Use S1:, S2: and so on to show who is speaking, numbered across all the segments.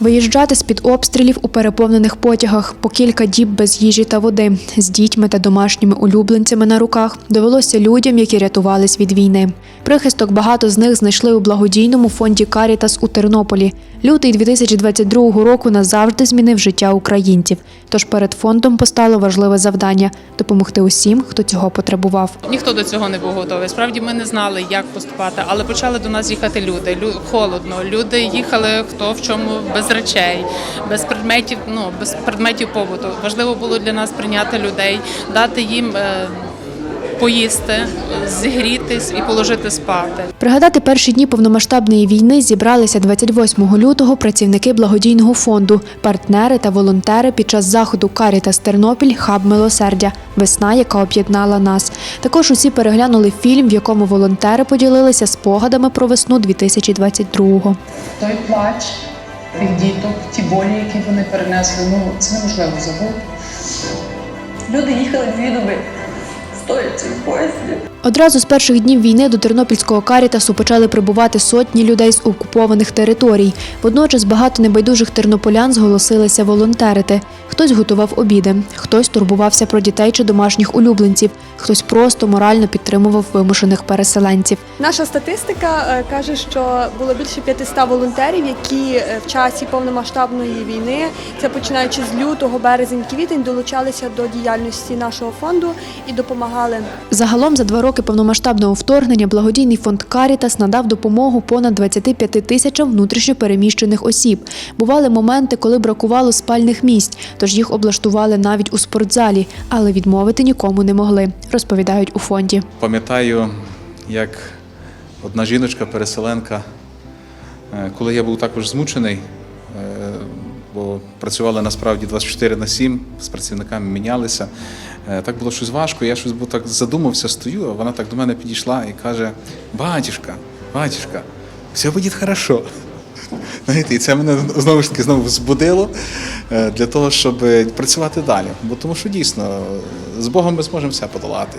S1: Виїжджати з-під обстрілів у переповнених потягах по кілька діб без їжі та води з дітьми та домашніми улюбленцями на руках довелося людям, які рятувались від війни. Прихисток багато з них знайшли у благодійному фонді Карітас у Тернополі. Лютий 2022 року назавжди змінив життя українців. Тож перед фондом постало важливе завдання допомогти усім, хто цього потребував.
S2: Ніхто до цього не був готовий. Справді ми не знали, як поступати, але почали до нас їхати люди. Лю- холодно. Люди їхали хто в чому без речей, без предметів. Ну без предметів побуту. Важливо було для нас прийняти людей, дати їм е, поїсти, зігрітись і положити спати.
S1: Пригадати перші дні повномасштабної війни зібралися 28 лютого працівники благодійного фонду, партнери та волонтери під час заходу Карітас Тернопіль Хаб милосердя. Весна, яка об'єднала нас. Також усі переглянули фільм, в якому волонтери поділилися спогадами про весну 2022-го.
S3: той плач тих діток, ті болі, які вони перенесли, ну це неможливо забути.
S4: Люди їхали дві доби, стоячи в поїзді.
S1: Одразу з перших днів війни до Тернопільського Карітасу почали прибувати сотні людей з окупованих територій. Водночас багато небайдужих тернополян зголосилися волонтерити. Хтось готував обіди, хтось турбувався про дітей чи домашніх улюбленців, хтось просто морально підтримував вимушених переселенців.
S5: Наша статистика е, каже, що було більше 500 волонтерів, які е, в часі повномасштабної війни, це починаючи з лютого, березень, квітень, долучалися до діяльності нашого фонду і допомагали
S1: Загалом за два роки повномасштабного вторгнення благодійний фонд Карітас надав допомогу понад 25 тисячам внутрішньо переміщених осіб. Бували моменти, коли бракувало спальних місць, тож їх облаштували навіть у спортзалі, але відмовити нікому не могли, розповідають у фонді.
S6: Пам'ятаю, як одна жіночка-переселенка, е, коли я був також змучений, бо працювали насправді 24 на 7, з працівниками мінялися. е, Так було щось важко, я щось був так задумався, стою, а вона так до мене підійшла і каже: Батюшка, батюшка, все буде хорошо. Знаєте, і це мене знову ж таки знову збудило е, для того, щоб працювати далі. Бо тому що дійсно з Богом ми зможемо все подолати.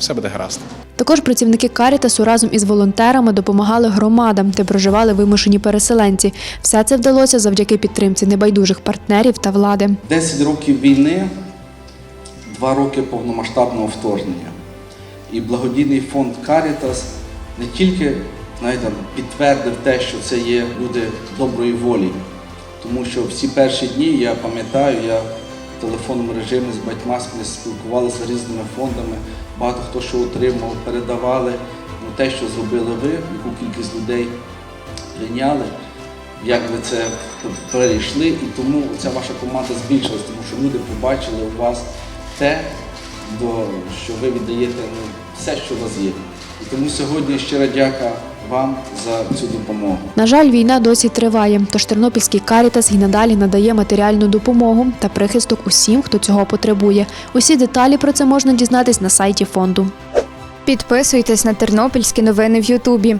S6: Все буде гаразд.
S1: Також працівники Карітасу разом із волонтерами допомагали громадам, де проживали вимушені переселенці. Все це вдалося завдяки підтримці небайдужих партнерів та влади.
S7: 10 років війни, 2 роки повномасштабного вторгнення. І благодійний фонд Карітас не тільки знаєте, підтвердив те, що це є люди доброї волі, тому що всі перші дні, я пам'ятаю, я телефонному режимі з батьма спілкувалися з різними фондами, багато хто що отримав, передавали. Ну, те, що зробили ви, яку кількість людей прийняли як ви це перейшли, і тому ця ваша команда збільшилась, тому що люди побачили у вас те, що ви віддаєте ну, все, що у вас є. І тому сьогодні щира дяка вам за цю допомогу.
S1: На жаль, війна досі триває, тож Тернопільський Карітас і надалі надає матеріальну допомогу та прихисток усім, хто цього потребує. Усі деталі про це можна дізнатись на сайті фонду.
S8: Підписуйтесь на тернопільські новини в Ютубі.